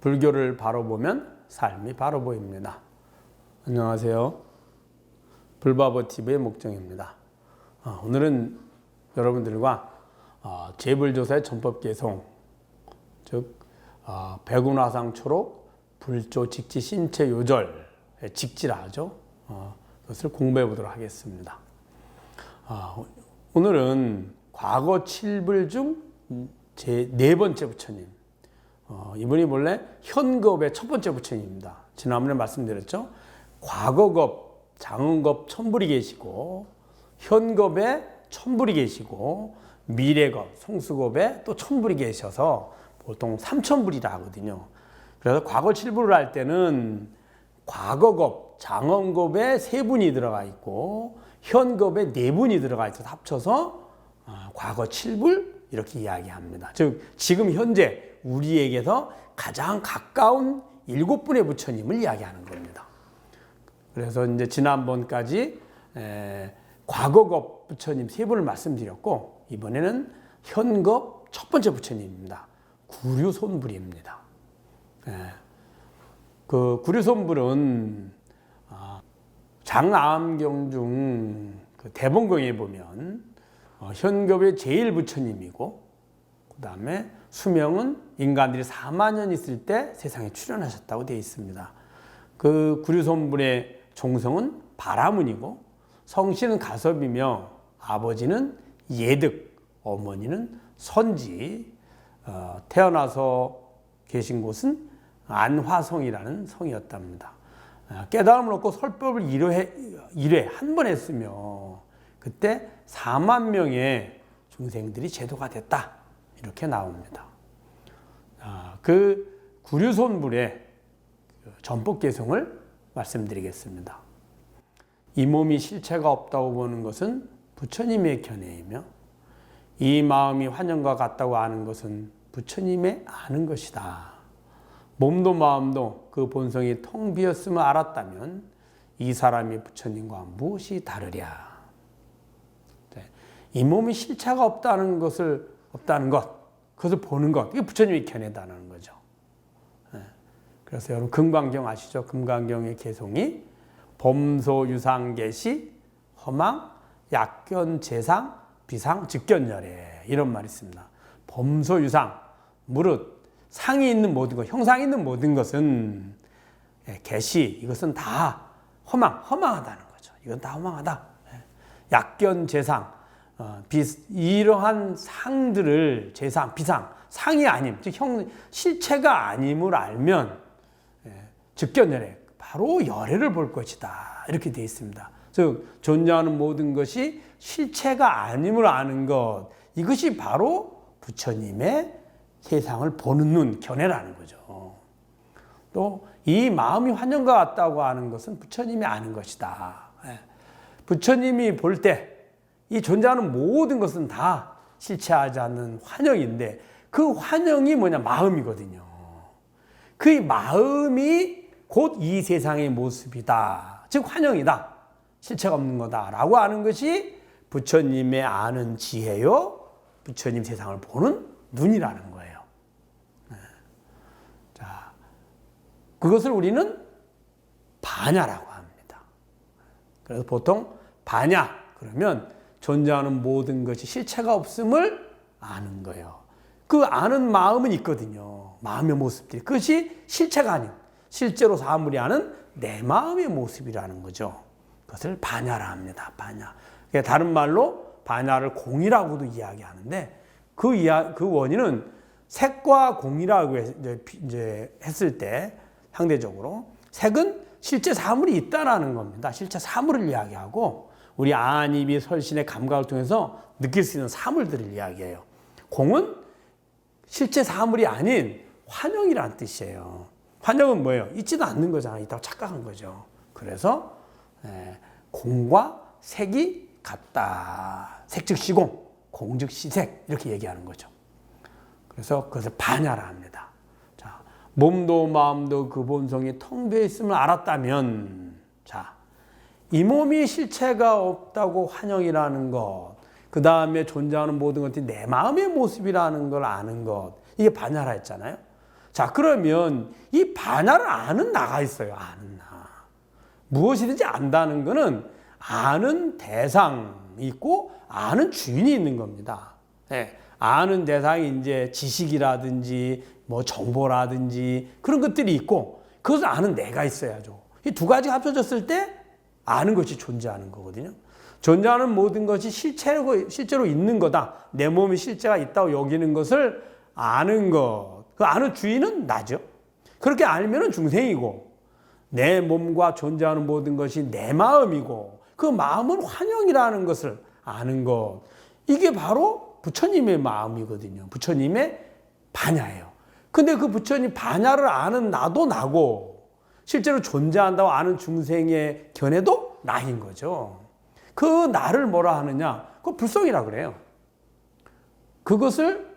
불교를 바로 보면 삶이 바로 보입니다. 안녕하세요. 불바보 TV의 목정입니다. 어, 오늘은 여러분들과 어, 재불조사의 전법 개송, 즉 어, 백운화상 초록 불조 직지 신체 요절 직지라 하죠. 어, 그것을 공부해 보도록 하겠습니다. 아, 오늘은 과거 7불 중 제 네 번째 부처님. 어, 이분이 원래 현겁의 첫 번째 부처님입니다. 지난번에 말씀드렸죠. 과거겁, 장은겁 천불이 계시고, 현겁에 천불이 계시고, 미래겁, 성수겁에 또 천불이 계셔서 보통 삼천불이라 하거든요. 그래서 과거 7불을 할 때는 과거겁, 장언겁에 세 분이 들어가 있고, 현겁에 네 분이 들어가 있어서 합쳐서 아, 과거 7불 이렇게 이야기합니다. 즉 지금 현재 우리에게서 가장 가까운 일곱 분의 부처님을 이야기하는 겁니다. 그래서 이제 지난번까지 에, 과거겁 부처님 세 분을 말씀드렸고 이번에는 현겁 첫 번째 부처님입니다. 구류손불입니다. 에, 그 구류손불은 아, 장암경 중그 대본경에 보면 어, 현겁의 제일 부처님이고 그 다음에 수명은 인간들이 4만 년 있을 때 세상에 출현하셨다고 되어 있습니다. 그 구류손불의 종성은 바라문이고 성씨는 가섭이며 아버지는 예득, 어머니는 선지, 어, 태어나서 계신 곳은 안화성이라는 성이었답니다. 어, 깨달음을 얻고 설법을 1회, 1회 한 번 했으며 그때 4만 명의 중생들이 제도가 됐다. 이렇게 나옵니다. 아, 그 구류손불의 전법 개성을 말씀드리겠습니다. 이 몸이 실체가 없다고 보는 것은 부처님의 견해이며 이 마음이 환영과 같다고 아는 것은 부처님의 아는 것이다. 몸도 마음도 그 본성이 텅 비었음을 알았다면 이 사람이 부처님과 무엇이 다르랴. 이 몸이 실체가 없다는 것을 없다는 것, 그것을 보는 것, 이게 부처님의 견해다는 거죠. 예. 그래서 여러분 금강경 아시죠? 금강경의 개송이 범소 유상 계시 허망 약견 재상 비상 직견열애 이런 말이 있습니다. 범소 유상 무릇 상이 있는 모든 것, 형상이 있는 모든 것은 예, 계시 이것은 다 허망, 허망하다는 거죠. 이건 다 허망하다. 예. 약견 재상 어, 비, 이러한 상들을 재상, 비상, 상이 아님, 즉 형, 실체가 아님을 알면 예, 즉견열애, 바로 열애를 볼 것이다. 이렇게 되어 있습니다. 즉 존재하는 모든 것이 실체가 아님을 아는 것, 이것이 바로 부처님의 세상을 보는 눈, 견해라는 거죠. 또 이 마음이 환영과 같다고 하는 것은 부처님이 아는 것이다. 예. 부처님이 볼 때 이 존재하는 모든 것은 다 실체하지 않는 환영인데 그 환영이 뭐냐 마음이거든요. 그 마음이 곧 이 세상의 모습이다. 즉 환영이다. 실체가 없는 거다라고 하는 것이 부처님의 아는 지혜요. 부처님 세상을 보는 눈이라는 거예요. 네. 자, 그것을 우리는 반야라고 합니다. 그래서 보통 반야 그러면 존재하는 모든 것이 실체가 없음을 아는 거예요. 그 아는 마음은 있거든요. 마음의 모습들이. 그것이 실체가 아닌, 실제로 사물이 아는 내 마음의 모습이라는 거죠. 그것을 반야라 합니다. 반야. 그러니까 다른 말로 반야를 공이라고도 이야기하는데 그 이야, 그 원인은 색과 공이라고 이제 했을 때 상대적으로 색은 실제 사물이 있다라는 겁니다. 실제 사물을 이야기하고 우리 안입이 설신의 감각을 통해서 느낄 수 있는 사물들을 이야기해요. 공은 실제 사물이 아닌 환영이라는 뜻이에요. 환영은 뭐예요? 있지도 않는 거잖아요. 있다고 착각한 거죠. 그래서 예, 공과 색이 같다. 색즉 시공, 공즉 시색 이렇게 얘기하는 거죠. 그래서 그것을 반야라 합니다. 자, 몸도 마음도 그 본성이 텅 비어 있음을 알았다면 자, 이 몸이 실체가 없다고 환영이라는 것, 그 다음에 존재하는 모든 것이 내 마음의 모습이라는 걸 아는 것, 이게 반야라 했잖아요. 자, 그러면 이 반야를 아는 나가 있어요. 아는 나. 무엇이든지 안다는 거는 아는 대상이 있고 아는 주인이 있는 겁니다. 예, 아는 대상이 이제 지식이라든지 뭐 정보라든지 그런 것들이 있고 그것을 아는 내가 있어야죠. 이 두 가지 합쳐졌을 때 아는 것이 존재하는 거거든요. 존재하는 모든 것이 실체로, 실제로 있는 거다. 내 몸이 실제가 있다고 여기는 것을 아는 것. 그 아는 주인은 나죠. 그렇게 알면은 중생이고, 내 몸과 존재하는 모든 것이 내 마음이고, 그 마음은 환영이라는 것을 아는 것. 이게 바로 부처님의 마음이거든요. 부처님의 반야예요. 근데 그 부처님 반야를 아는 나도 나고, 실제로 존재한다고 아는 중생의 견해도 나인 거죠. 그 나를 뭐라 하느냐? 그 불성이라 그래요. 그것을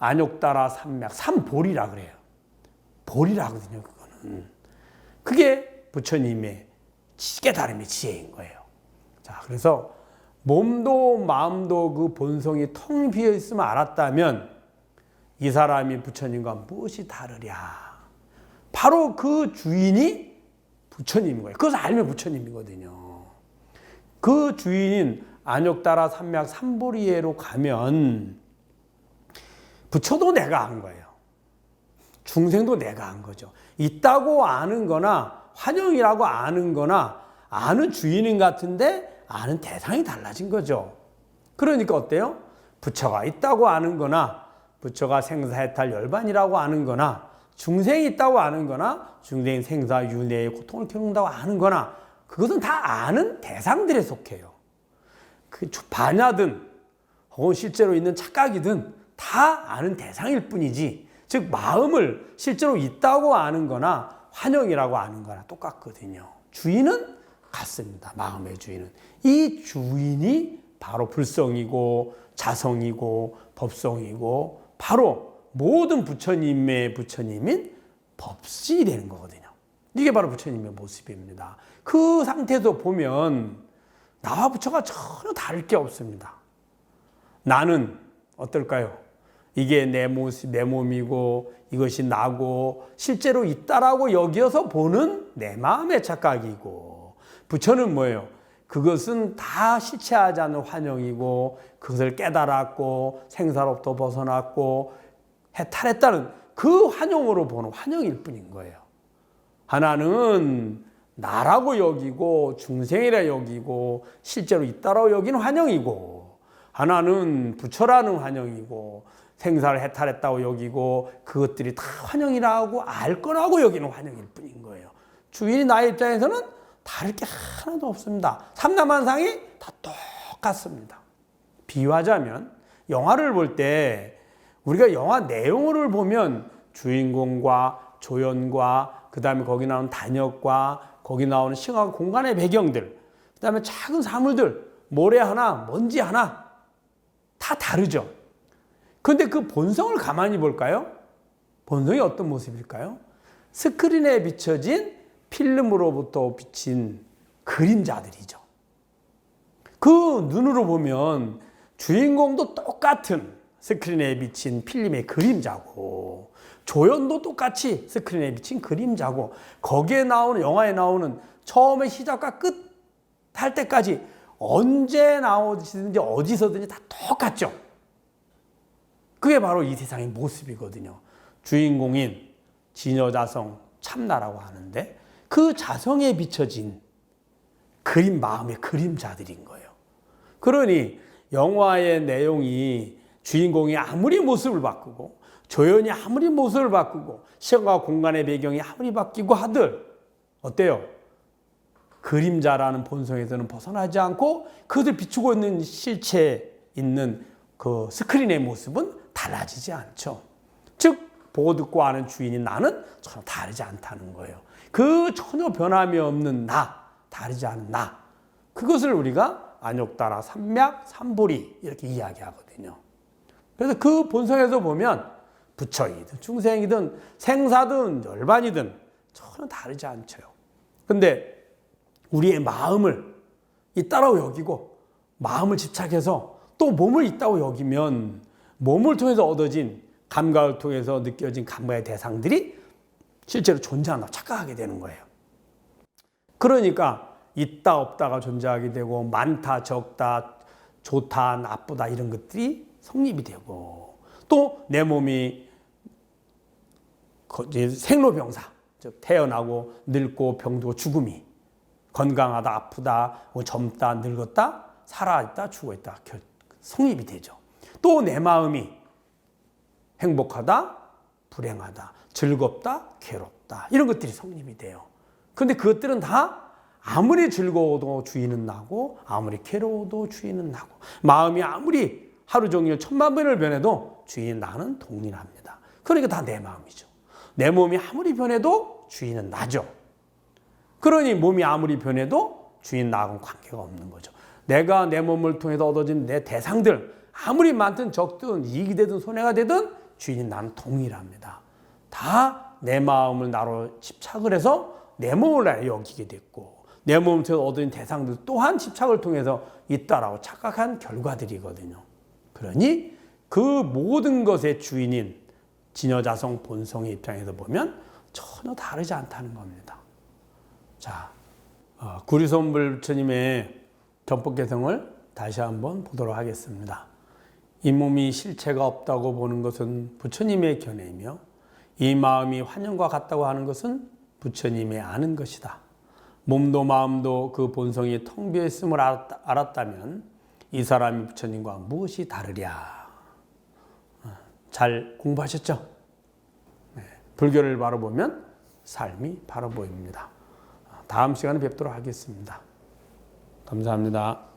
안욕따라 삼맥, 삼볼이라 그래요. 볼이라 하거든요, 그거는. 그게 부처님의 깨달음의 지혜인 거예요. 자, 그래서 몸도 마음도 그 본성이 텅 비어 있으면 알았다면 이 사람이 부처님과 무엇이 다르랴. 바로 그 주인이 부처님인 거예요. 그것을 알면 부처님이거든요. 그 주인인 안욕따라 삼맥 삼보리에로 가면 부처도 내가 한 거예요. 중생도 내가 한 거죠. 있다고 아는 거나 환영이라고 아는 거나 아는 주인인 같은데 아는 대상이 달라진 거죠. 그러니까 어때요? 부처가 있다고 아는 거나 부처가 생사해탈 열반이라고 아는 거나 중생이 있다고 아는 거나 중생이 생사 윤회의 고통을 겪는다고 아는 거나 그것은 다 아는 대상들에 속해요. 그 반야든 혹은 실제로 있는 착각이든 다 아는 대상일 뿐이지 즉 마음을 실제로 있다고 아는 거나 환영이라고 아는 거나 똑같거든요. 주인은 같습니다. 마음의 주인은. 이 주인이 바로 불성이고 자성이고 법성이고 바로 모든 부처님의 부처님인 법신이 되는 거거든요. 이게 바로 부처님의 모습입니다. 그 상태에서 보면 나와 부처가 전혀 다를 게 없습니다. 나는 어떨까요? 이게 내 모습, 내 몸이고 이것이 나고 실제로 있다라고 여겨서 보는 내 마음의 착각이고 부처는 뭐예요? 그것은 다 실체하지 않는 환영이고 그것을 깨달았고 생사로부터 벗어났고 해탈했다는 그 환영으로 보는 환영일 뿐인 거예요. 하나는 나라고 여기고 중생이라 여기고 실제로 있다라고 여기는 환영이고 하나는 부처라는 환영이고 생사를 해탈했다고 여기고 그것들이 다 환영이라고 알 거라고 여기는 환영일 뿐인 거예요. 주인이 나의 입장에서는 다를 게 하나도 없습니다. 삼남한상이 다 똑같습니다. 비유하자면 영화를 볼 때 우리가 영화 내용을 보면 주인공과 조연과 그 다음에 거기 나오는 단역과 거기 나오는 싱하 공간의 배경들, 그 다음에 작은 사물들, 모래 하나, 먼지 하나, 다 다르죠. 근데 그 본성을 가만히 볼까요? 본성이 어떤 모습일까요? 스크린에 비춰진 필름으로부터 비친 그림자들이죠. 그 눈으로 보면 주인공도 똑같은 스크린에 비친 필름의 그림자고 조연도 똑같이 스크린에 비친 그림자고 거기에 나오는 영화에 나오는 처음에 시작과 끝 할 때까지 언제 나오든지 어디서든지 다 똑같죠. 그게 바로 이 세상의 모습이거든요. 주인공인 진여자성 참나라고 하는데 그 자성에 비춰진 그림 마음의 그림자들인 거예요. 그러니 영화의 내용이 주인공이 아무리 모습을 바꾸고 조연이 아무리 모습을 바꾸고 시간과 공간의 배경이 아무리 바뀌고 하들 어때요? 그림자라는 본성에서는 벗어나지 않고 그들 비추고 있는 실체 있는 그 스크린의 모습은 달라지지 않죠. 즉 보고 듣고 아는 주인인 나는 전혀 다르지 않다는 거예요. 그 전혀 변함이 없는 나, 다르지 않은 나. 그것을 우리가 안욕따라 삼맥 삼보리 이렇게 이야기하거든요. 그래서 그 본성에서 보면 부처이든 중생이든 생사든 열반이든 전혀 다르지 않죠. 근데 우리의 마음을 있다라고 여기고 마음을 집착해서 또 몸을 있다고 여기면 몸을 통해서 얻어진 감각을 통해서 느껴진 감각의 대상들이 실제로 존재한다 착각하게 되는 거예요. 그러니까 있다 없다가 존재하게 되고 많다 적다 좋다 나쁘다 이런 것들이 성립이 되고 또 내 몸이 생로병사 즉 태어나고 늙고 병들고 죽음이 건강하다 아프다 뭐 젊다 늙었다 살아있다 죽어있다 결- 성립이 되죠. 또 내 마음이 행복하다 불행하다 즐겁다 괴롭다 이런 것들이 성립이 돼요. 그런데 그것들은 다 아무리 즐거워도 주인은 나고 아무리 괴로워도 주인은 나고 마음이 아무리 하루 종일 천만 번을 변해도 주인 나는 동일합니다. 그러니까 다 내 마음이죠. 내 몸이 아무리 변해도 주인은 나죠. 그러니 몸이 아무리 변해도 주인 나하고는 관계가 없는 거죠. 내가 내 몸을 통해서 얻어진 내 대상들 아무리 많든 적든 이익이 되든 손해가 되든 주인이 나는 동일합니다. 다 내 마음을 나로 집착을 해서 내 몸을 나로 여기게 됐고 내 통해서 얻은 대상들 또한 집착을 통해서 있다라고 착각한 결과들이거든요. 그러니 그 모든 것의 주인인 진여자성 본성의 입장에서 보면 전혀 다르지 않다는 겁니다. 자, 어, 구리손불 부처님의 전법 개성을 다시 한번 보도록 하겠습니다. 이 몸이 실체가 없다고 보는 것은 부처님의 견해이며 이 마음이 환영과 같다고 하는 것은 부처님의 아는 것이다. 몸도 마음도 그 본성이 텅 비어 있음을 알았다, 알았다면 이 사람이 부처님과 무엇이 다르랴. 어, 잘 공부하셨죠? 네, 불교를 바라보면 삶이 바로 보입니다. 다음 시간에 뵙도록 하겠습니다. 감사합니다.